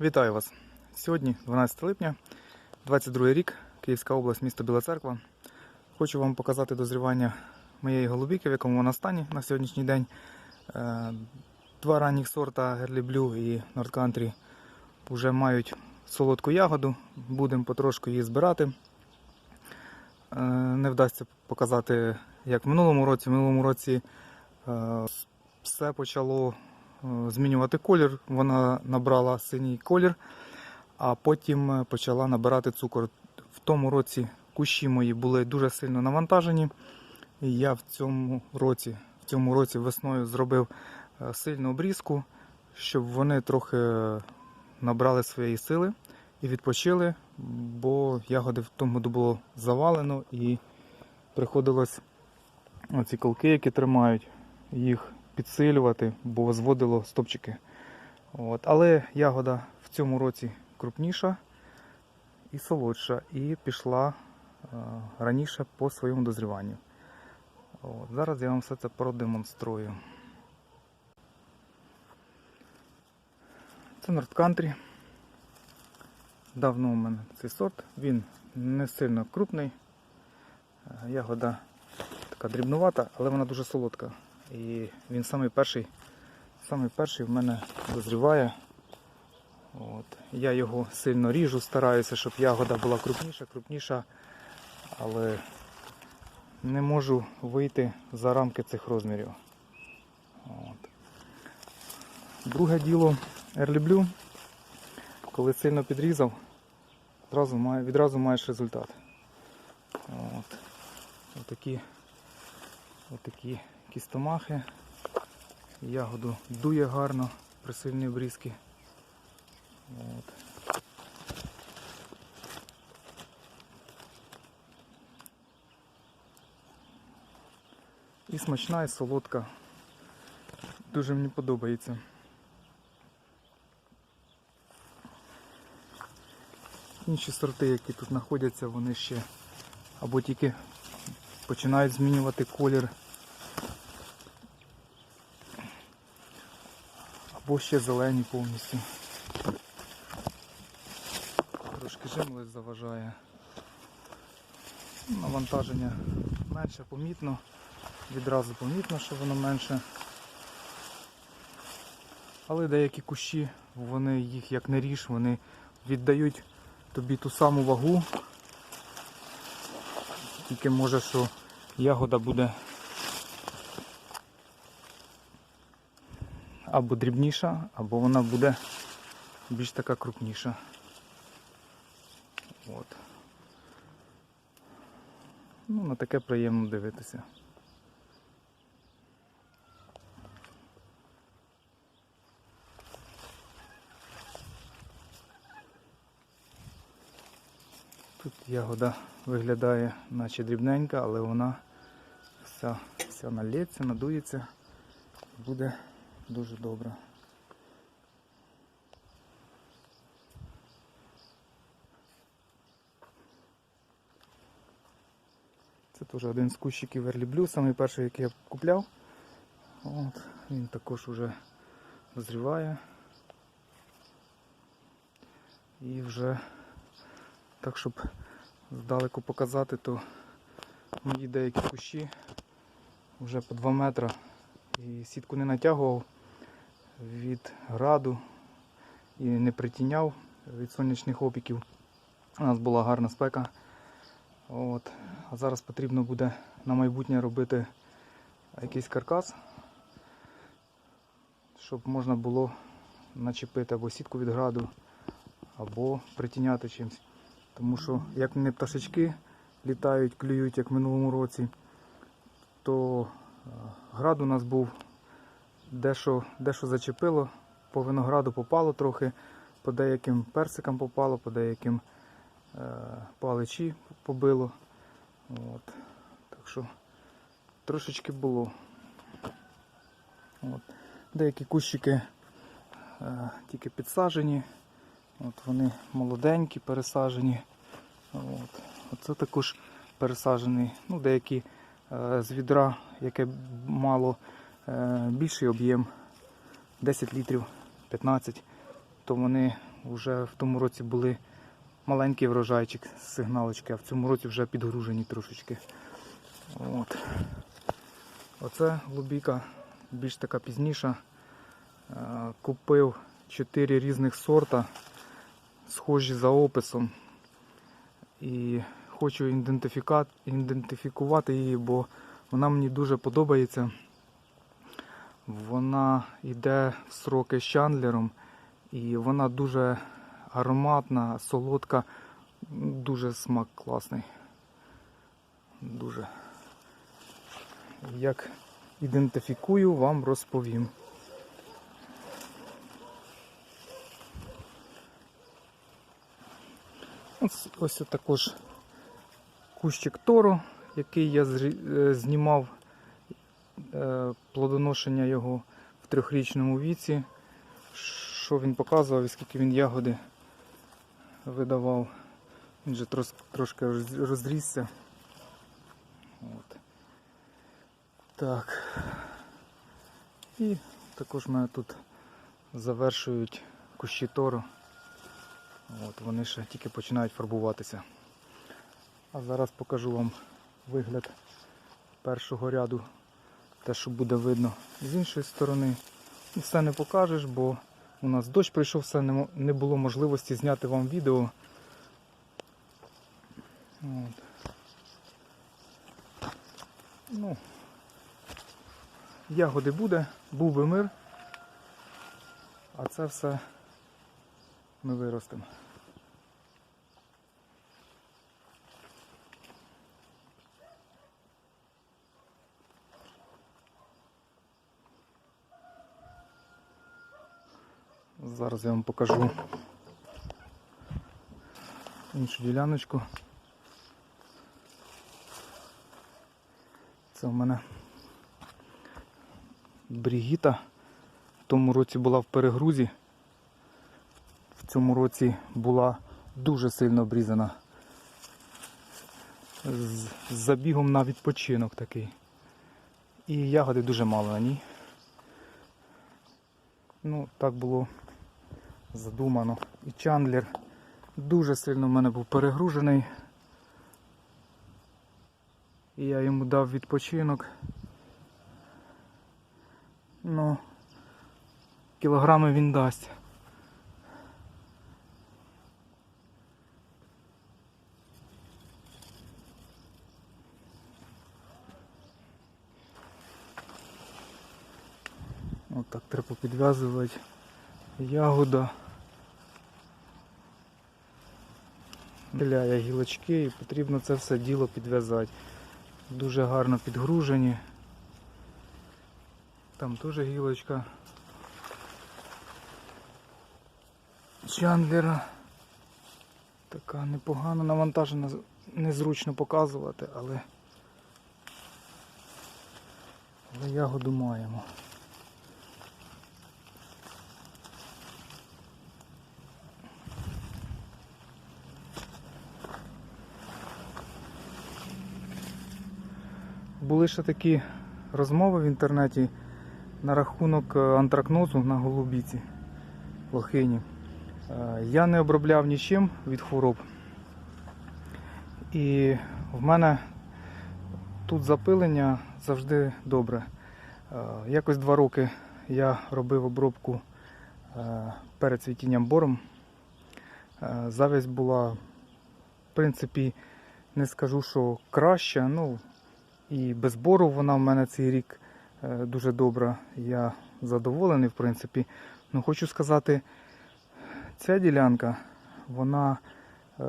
Вітаю вас! Сьогодні 12 липня, 22 рік, Київська область, місто Біла Церква. Хочу вам показати дозрівання моєї голубіки, в якому вона стані на сьогоднішній день. Е, Два ранніх сорта Герлі Блю і Country вже мають солодку ягоду. Будемо потрошку її збирати. Е, Не вдасться показати, як в минулому році. В минулому році е, все почало змінювати колір. Вона набрала синій колір, а потім е, почала набирати цукор. В тому році кущі мої були дуже сильно навантажені. І я в цьому році, в цьому році весною зробив е, сильну обрізку, щоб вони трохи е, набрали своєї сили і відпочили, бо ягоди в тому году було завалено і приходилось оці колки, які тримають, їх підсилювати, бо зводило стопчики. От. Але ягода в цьому році крупніша і солодша, і пішла е, раніше по своєму дозріванню. От. Зараз я вам все це продемонструю. Це Country. Давно у мене цей сорт. Він не сильно крупний. Е, Ягода така дрібнувата, але вона дуже солодка. І він самий перший, самий перший в мене дозріває. От. Я його сильно ріжу, стараюся, щоб ягода була крупніша, крупніша, але не можу вийти за рамки цих розмірів. От. Друге діло Blue. Коли сильно підрізав, відразу, відразу маєш результат. От. Отакі, отакі кістомахи. Ягоду дує гарно при сильній обрізки. От. І смачна, і солодка. Дуже мені подобається. Інші сорти, які тут знаходяться, вони ще або тільки починають змінювати колір, або ще зелені повністю. Трошки жимолець заважає. Навантаження менше помітно, відразу помітно, що воно менше. Але деякі кущі, вони їх як не ріж, вони віддають тобі ту саму вагу. Тільки може, що ягода буде або дрібніша, або вона буде більш така крупніша. От. Ну, на таке приємно дивитися. Тут ягода виглядає наче дрібненька, але вона вся, вся налється, надується, буде дуже добре. Це теж один з кущиків Early Blue, самий перший, який я купляв. От, він також уже дозріває. І вже так, щоб здалеку показати, то мої деякі кущі вже по 2 метри. І сітку не натягував від граду і не притіняв від сонячних опіків. У нас була гарна спека. От. А зараз потрібно буде на майбутнє робити якийсь каркас, щоб можна було начепити або сітку від граду, або притіняти чимось. Тому що як не пташечки літають, клюють, як в минулому році, то е, град у нас був дещо, дещо зачепило, по винограду попало трохи, по деяким персикам попало, по деяким е, паличі побило. От. Так що трошечки було. От. Деякі кущики е, тільки підсажені. От вони молоденькі, пересажені. От. Оце також пересаджений. Ну, деякі е, з відра, яке мало більший об'єм 10 літрів, 15, то вони Вже в тому році були маленький врожайчик з сигналочки, а в цьому році вже підгружені трошечки. От. Оце голубіка більш така пізніша. Е, Купив 4 різних сорта, схожі за описом. І хочу ідентифікувати її, бо вона мені дуже подобається. Вона йде в сроки з чандлером і вона дуже ароматна, солодка, дуже смак класний. Дуже. Як ідентифікую, вам розповім. Ось, ось також кущик Торо, який я е, знімав плодоношення його в трьохрічному віці. Що він показував і скільки він ягоди видавав. Він же трошки розрісся. От. Так. І також мене тут завершують кущі Торо. От, вони ще тільки починають фарбуватися. А зараз покажу вам вигляд першого ряду, те, що буде видно з іншої сторони. І все не покажеш, бо у нас дощ прийшов, все не, не було можливості зняти вам відео. От. Ну, ягоди буде, був би мир, а це все ми виростемо. Зараз я вам покажу іншу діляночку. Це в мене Брігіта. В тому році була в перегрузі. В цьому році була дуже сильно обрізана. З, забігом на відпочинок такий. І ягоди дуже мало на ній. Ну, так було задумано. І Чандлер дуже сильно в мене був перегружений. І я йому дав відпочинок. Ну, кілограми він дасть. От так треба підв'язувати. Ягода. Біляє гілочки і потрібно це все діло підв'язати. Дуже гарно підгружені. Там теж гілочка. Чандлера. Така непогано навантажена, незручно показувати, але, але ягоду маємо. Були ще такі розмови в інтернеті на рахунок е, антракнозу на голубіці лохині. Е, Я не обробляв нічим від хвороб. І в мене тут запилення завжди добре. Е, Якось два роки я робив обробку перед цвітінням бором. Завість була, в принципі, не скажу, що краща. Ну, і без бору вона в мене цей рік е, дуже добра. Я задоволений, в принципі. Ну, хочу сказати, ця ділянка, вона е,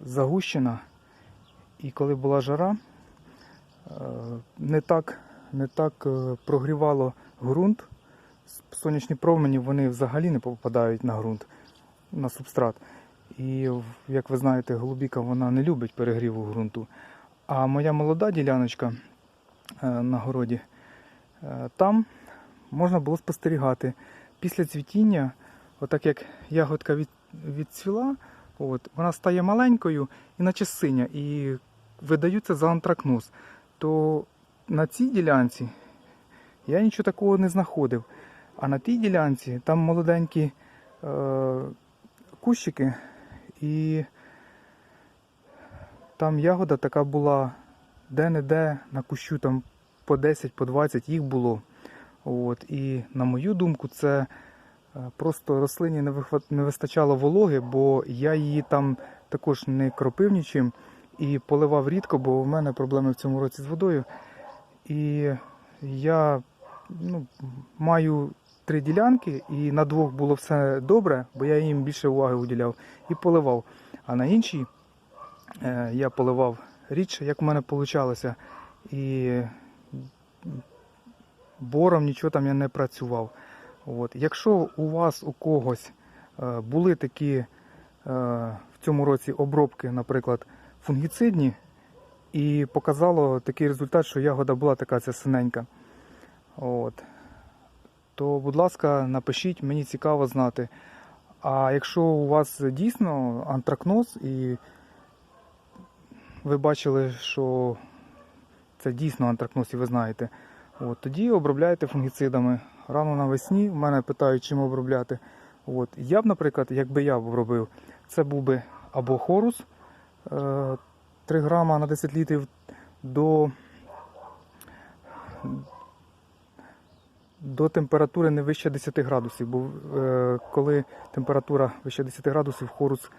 загущена. І коли була жара, е, не так, не так е, прогрівало ґрунт. Сонячні промені вони взагалі не попадають на ґрунт, на субстрат. І, як ви знаєте, голубіка вона не любить перегріву ґрунту. А моя молода діляночка е, на городі, е, там можна було спостерігати. Після цвітіння, отак як ягодка від, відцвіла, от, вона стає маленькою і наче синя, і видаються за антракноз. То на цій ділянці я нічого такого не знаходив. А на тій ділянці там молоденькі е, кущики, і там ягода така була де-не-де на кущу там по 10, по 20 їх було. От, і на мою думку, це е, просто рослині не, вихват... не вистачало вологи, бо я її там також не кропив нічим і поливав рідко, бо в мене проблеми в цьому році з водою. І я ну, маю три ділянки, і на двох було все добре, бо я їм більше уваги уділяв і поливав. А на іншій я поливав рідше, як в мене вийшло. І бором нічого там я не працював. От. Якщо у вас у когось е, були такі е, в цьому році обробки, наприклад, фунгіцидні, і показало такий результат, що ягода була така ця синенька. От. То, будь ласка, напишіть, мені цікаво знати. А якщо у вас дійсно антракноз і ви бачили, що це дійсно антракноз, і ви знаєте, от, тоді обробляйте фунгіцидами. Рано навесні в мене питають, чим обробляти. От, я б, наприклад, якби я обробив, це був би або хорус е, 3 грама на 10 літрів до, до температури не вище 10 градусів. Бо е, коли температура вище 10 градусів, хорус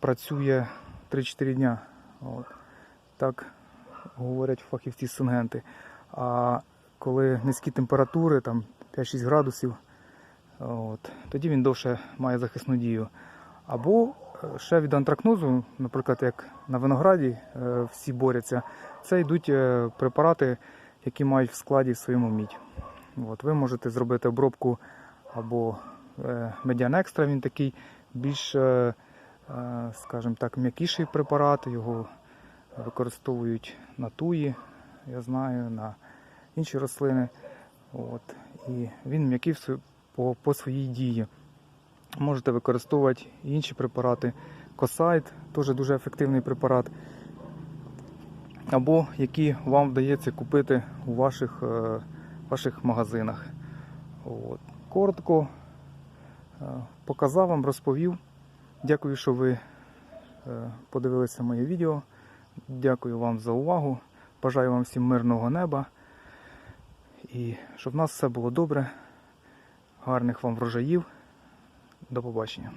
працює 3-4 дня. От. Так говорять фахівці сингенти. А коли низькі температури, там 5-6 градусів, от, тоді він довше має захисну дію. Або е, ще від антракнозу, наприклад, як на винограді е, всі борються, це йдуть е, препарати, які мають в складі в своєму мідь. От, ви можете зробити обробку або медіан екстра, він такий більш, скажімо так, м'якіший препарат, його використовують на туї, я знаю, на інші рослини. От. І він м'який по, по своїй дії. Можете використовувати інші препарати. Косайт теж дуже ефективний препарат. Або які вам вдається купити у ваших, е, ваших магазинах. От. Коротко е, показав вам, розповів. Дякую, що ви е, подивилися моє відео. Дякую вам за увагу. Бажаю вам всім мирного неба. І щоб в нас все було добре. Гарних вам врожаїв. До побачення.